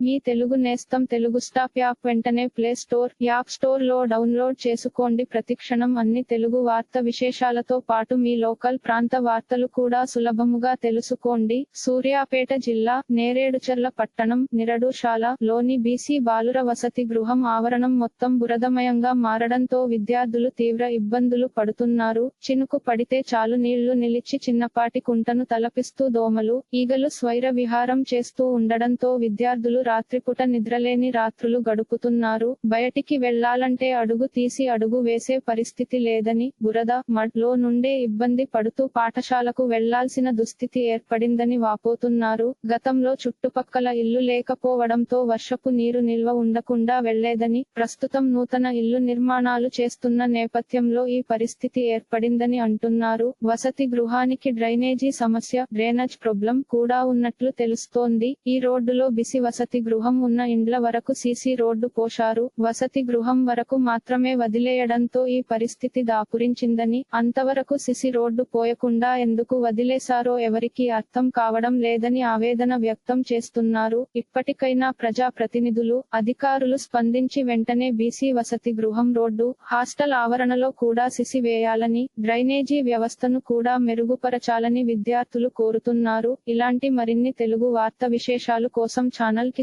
మీ తెలుగు నేస్తం Telugu stop app వెంటనే play store app స్టోర్లో డౌన్లోడ్ చేసుకోండి. ప్రతిక్షణం అన్ని తెలుగు వార్త విశేషాలతో పాటు మీ లోకల్ ప్రాంత వార్తలు కూడా సులభముగా తెలుసుకోండి. సూర్యాపేట జిల్లా నేరేడుచర్ల పట్టణం నిరడుశాల లోని బీసీ బాలుర వసతి గృహం ఆవరణం మొత్తం బురదమయంగా మారడంతో విద్యార్థులు తీవ్ర ఇబ్బందులు పడుతున్నారు. చినుకు పడితే చాలు నీళ్ళు నిలిచి చిన్నపాటి కుంటను తలపిస్తూ దోమలు ఈగలు స్వైర విహారం చేస్తూ ఉండడంతో విద్యార్థులు రాత్రిపుట నిద్రలేని రాత్రులు గడుపుతున్నారు. బయటికి వెళ్ళాలంటే అడుగు తీసి అడుగు వేసే పరిస్థితి లేదని బురద మడ్లో నుండే ఇబ్బంది పడుతూ పాఠశాలకు వెళ్ళాల్సిన దుస్థితి ఏర్పడిందని వాపోతున్నారు. గతంలో చుట్టుపక్కల ఇల్లు లేకపోవడంతో వర్షపు నీరు నిల్వ ఉండకుండా వెళ్ళేదని ప్రస్తుతం నూతన ఇల్లు నిర్మాణాలు చేస్తున్న నేపథ్యంలో ఈ పరిస్థితి ఏర్పడిందని అంటున్నారు. వసతి గృహానికి డ్రైనేజీ సమస్య డ్రైనేజ్ ప్రాబ్లం కూడా ఉన్నట్లు తెలుస్తోంది. ఈ రోడ్డులో బిసి వసతి గృహం ఉన్న ఇండ్ల వరకు సీసీ రోడ్డు పోశారు. వసతి గృహం వరకు మాత్రమే వదిలేయడంతో ఈ పరిస్థితి దాపురించిందని అంతవరకు సిసి రోడ్డు పోయకుండా ఎందుకు వదిలేశారో ఎవరికీ అర్థం కావడం లేదని ఆవేదన వ్యక్తం చేస్తున్నారు. ఇప్పటికైనా ప్రజా ప్రతినిధులు అధికారులు స్పందించి వెంటనే బీసీ వసతి గృహం రోడ్డు హాస్టల్ ఆవరణలో కూడా సిసి వేయాలని డ్రైనేజీ వ్యవస్థను కూడా మెరుగుపరచాలని విద్యార్థులు కోరుతున్నారు. ఇలాంటి మరిన్ని తెలుగు వార్త విశేషాలు కోసం ఛానల్కి